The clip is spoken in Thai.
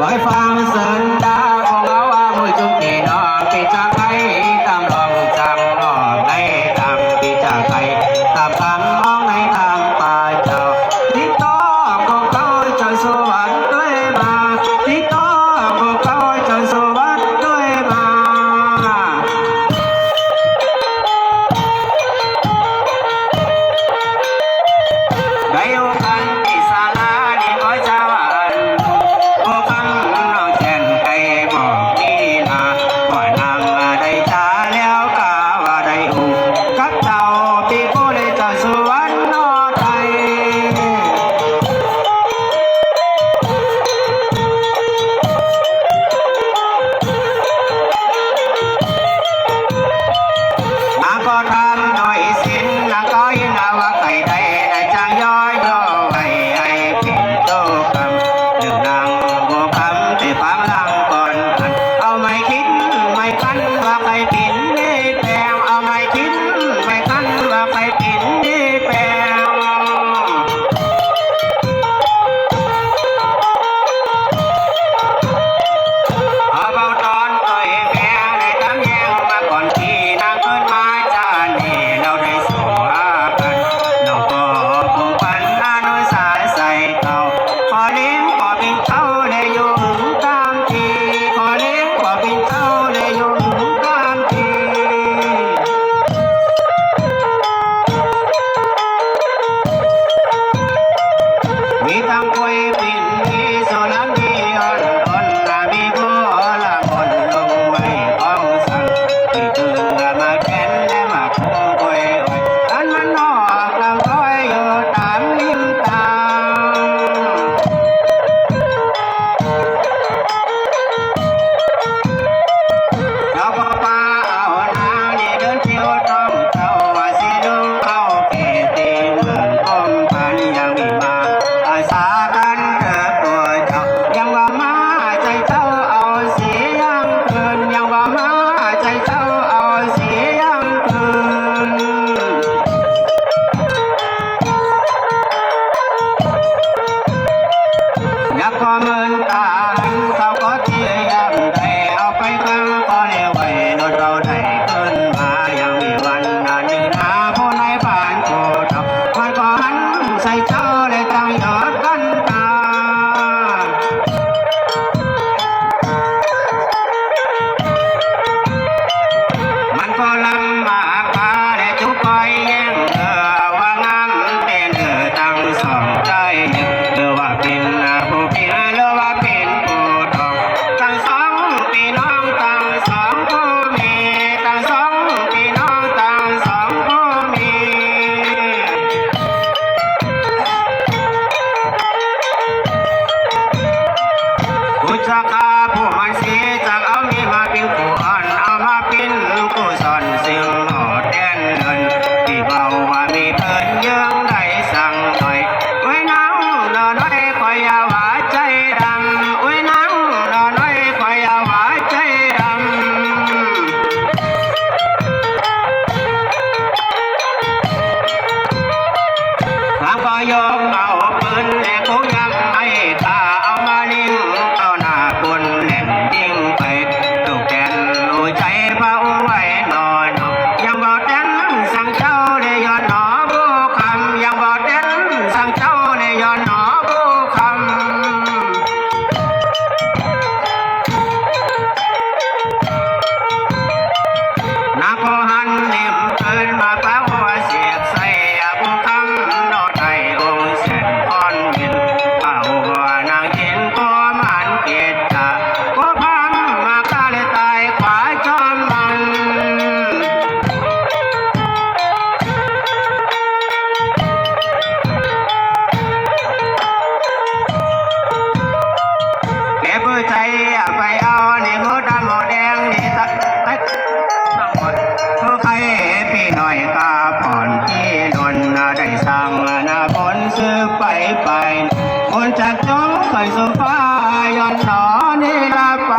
来放生。 ก่อนครับ ข้างอนาคตซื้อไปไป คนจากจงไปสุภาย้อนถอนนิลาไป